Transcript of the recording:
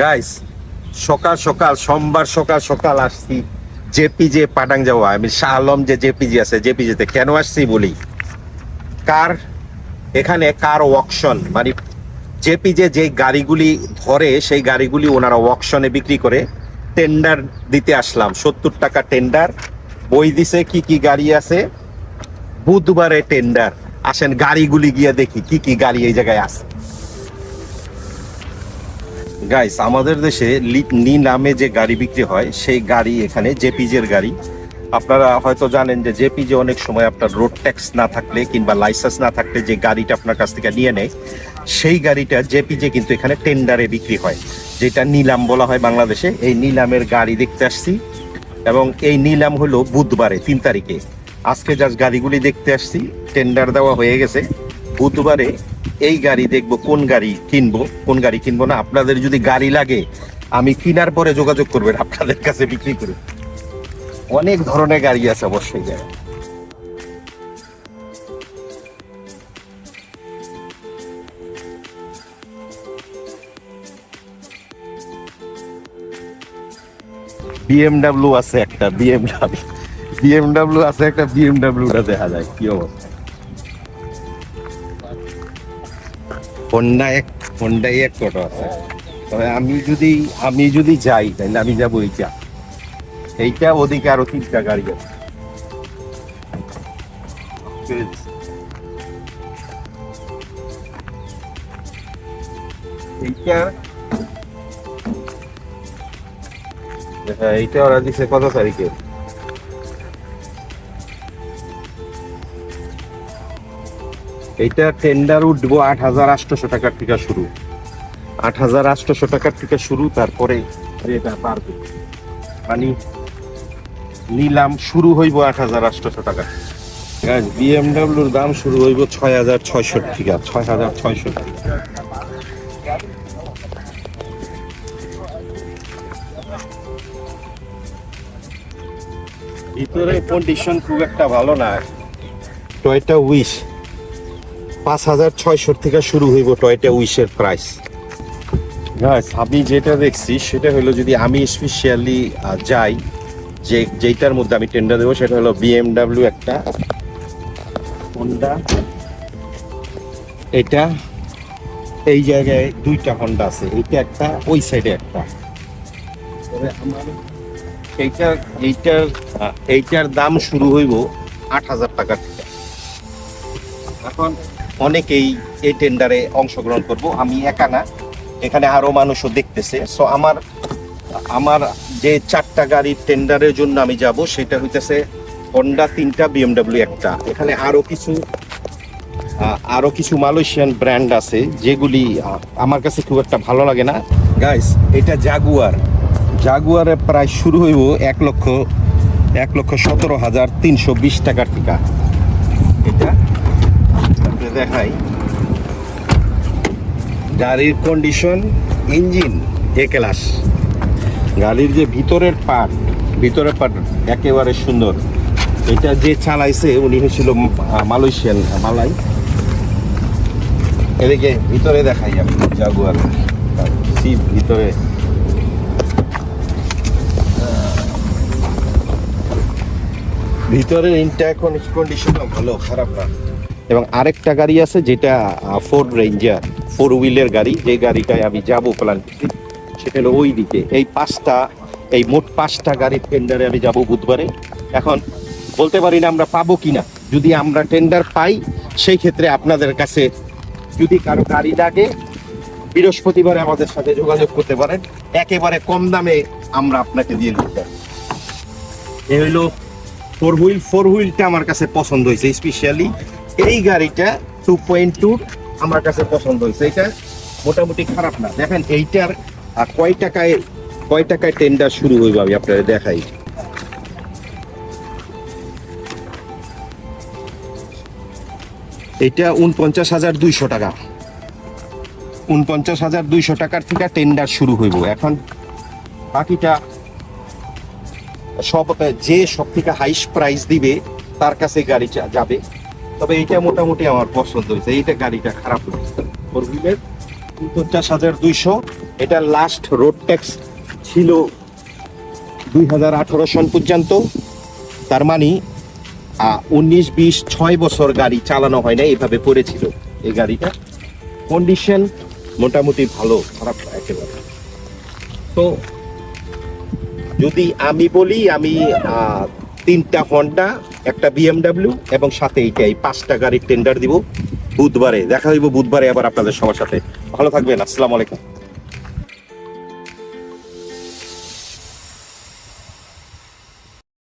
Guys সকাল সকাল, সোমবার সকাল সকাল আসছি জেপিজে পাটাং যাওয়া। আমি শাহ আলম যে জেপিজি আছে, জেপিজিতে কেন আসছি বলি? কার এখানে কার অকশন মানে জেপিজে যে গাড়িগুলি ধরে, সেই গাড়িগুলি ওনারা অকশনে বিক্রি করে টেন্ডার দিতে আসলাম। সত্তর টাকা টেন্ডার বই দিছে কি কি গাড়ি আছে। বুধবারে টেন্ডার আসেন গাড়িগুলি গিয়ে দেখি কি কি গাড়ি এই জায়গায় আছে। গাইস আমাদের দেশে নি নামে যে গাড়ি বিক্রি হয়, সেই গাড়ি এখানে জেপিজের গাড়ি। আপনারা হয়তো জানেন যে জেপিজে অনেক সময় আপনার রোড ট্যাক্স না থাকলে কিংবা লাইসেন্স না থাকলে যে গাড়িটা আপনার কাছ থেকে নিয়ে নেয়, সেই গাড়িটা জেপিজে কিন্তু এখানে টেন্ডারে বিক্রি হয়। যেটা নিলাম বলা হয় বাংলাদেশে, এই নিলামের গাড়ি দেখতে আসছি। এবং এই নিলাম হলো বুধবারে, তিন তারিখে। আজকে জাস্ট গাড়িগুলি দেখতে আসছি টেন্ডার দেওয়া হয়ে গেছে। বুধবারে এই গাড়ি দেখব, কোন গাড়ি কিনবো, কোন গাড়ি কিনবো না, আপনাদের যদি গাড়ি লাগে, আমি কিনার পরে যোগাযোগ করবেন, আপনাদের কাছে বিক্রি করে। অনেক ধরনের গাড়ি আছে অবশ্যই বিএমডাব্লিউ আছে একটা বিএমডাব্লিউ বিএমডাব্লিউ আছে একটা বিএমডাব্লিউটা দেখা যায়, কি অবস্থা? হন্ডা এক হন্ডা এক টোটো আছে। তবে আমি যদি আমি যদি যাই, তাহলে আমি যাব এইটা এইটা ওদিকে আরও তিনটা গাড়ি আছে। এইটা হ্যাঁ এইটা ওরা দিছে কত তারিখে? এইটা টেন্ডার উঠবো আট হাজার আটশোশো টাকার থেকে শুরু। আট হাজার আটশোশো টাকার থেকে শুরু, তারপরে এটা পারবে। মানে নিলাম, শুরু হইব আট হাজার আটশোশো টাকা। বিএমডাব্লিউর দাম শুরু হইব ছয় হাজার ছয়শো টাকা, ছয় হাজার ছয়শো টাকা। ভিতরে কন্ডিশন খুব একটা ভালো না। টয়টা উইশ পাঁচ হাজার ছয়শোর থেকে শুরু হইব টয়টা উইশের প্রাইস গাইস আমি যেটা দেখছি সেটা হলো যদি আমি স্পেশালি যাই যে যেইটার মধ্যে আমি টেন্ডার দেবো সেটা হলো বিএমডাব্লিউ একটা। হোন্ডা এটা এই জায়গায় দুইটা হোন্ডা আছে এইটা একটা ওই সাইডে একটা। তবে আমার এইটার এইটার এইটার দাম শুরু হইব আট হাজার টাকার থেকে। এখন অনেকেই এই টেন্ডারে অংশগ্রহণ করব আমি একা না। এখানে আরও মানুষও দেখতেছে। সো আমার আমার যে চারটা গাড়ির টেন্ডারের জন্য আমি যাব সেটা হইতেছে হন্ডা তিনটা বিএমডব্লিউ একটা। এখানে আরও কিছু আহ, আরও কিছু মালয়েশিয়ান ব্র্যান্ড আছে যেগুলি আমার কাছে খুব একটা ভালো লাগে না। গাইস এটা জাগুয়ার জাগুয়ারের প্রায় শুরু হইব এক লক্ষ এক লক্ষ সতেরো হাজার তিনশো বিশ টাকার টিকা। এটা আপনাদের দেখাই। গাড়ির কন্ডিশন ইঞ্জিন এ ক্লাস গাড়ির যে ভিতরের পার্ট ভিতরের পার্ট একেবারে সুন্দর। এটা যে চালাইছে, উনি হয়েছিল মালয়েশিয়ান মালাই। এদিকে ভিতরে দেখাই আমি জাগুয়ার সিট ভিতরে। ভিতরের ইনট্যাক কন্ডিশন ভালো, খারাপ না। এবং আরেকটা গাড়ি আছে যেটা ফোর রেঞ্জার ফোর হুইলের গাড়ি। যে গাড়িটায় আমি যাব প্ল্যান করছি সেটা হলো ওই দিকে। এই পাঁচটা, এই মোট পাঁচটা গাড়ির টেন্ডারে আমি যাব বুধবারে। এখন বলতে পারি না আমরা পাবো কিনা। যদি আমরা টেন্ডার পাই, সেই ক্ষেত্রে আপনাদের কাছে যদি কারও গাড়ি লাগে, বৃহস্পতিবারে আমাদের সাথে যোগাযোগ করতে পারেন। একেবারে কম দামে আমরা আপনাকে দিয়ে দিতে পারি। এ হইল ফোর হুইল, ফোর হুইলটা আমার কাছে পছন্দ হয়েছে স্পেশালি এই গাড়িটা টু পয়েন্ট টু আমার কাছে পছন্দ হয়েছে। এটা মোটামুটি খারাপ না। দেখেন, এইটার কয় টাকায় কয় টাকায় টেন্ডার শুরু হইবে আমি আপনাদের দেখাই। এটা উনপঞ্চাশ হাজার দুইশো টাকা। উনপঞ্চাশ হাজার দুইশো টাকার থেকে টেন্ডার শুরু হইব। এখন বাকিটা সব যে সব থেকে হাইস্ট প্রাইস দিবে, তার কাছে গাড়ি যাবে। তবে এইটা মোটামুটি আমার পছন্দ হয়েছে। এইটা গাড়িটা খারাপ হয়েছে। ফোর হুইলের উনপঞ্চাশ হাজার দুইশো। এটা লাস্ট রোড ট্যাক্স ছিল দুই হাজার আঠারো সন পর্যন্ত। তার মানে উনিশ, বিশ, ছয় বছর গাড়ি চালানো হয় না এইভাবে পড়েছিল এই গাড়িটা। কন্ডিশন মোটামুটি ভালো, খারাপ একেবারে। তো যদি আমি বলি, আমি তিনটা হন্ডা, একটা বিএমডাব্লিউ এবং সাথে এইটা, এই পাঁচটা গাড়ির টেন্ডার দিব বুধবারে। দেখা হইব বুধবারে আবার আপনাদের সবার সাথে। ভালো থাকবেন, আসসালামু আলাইকুম।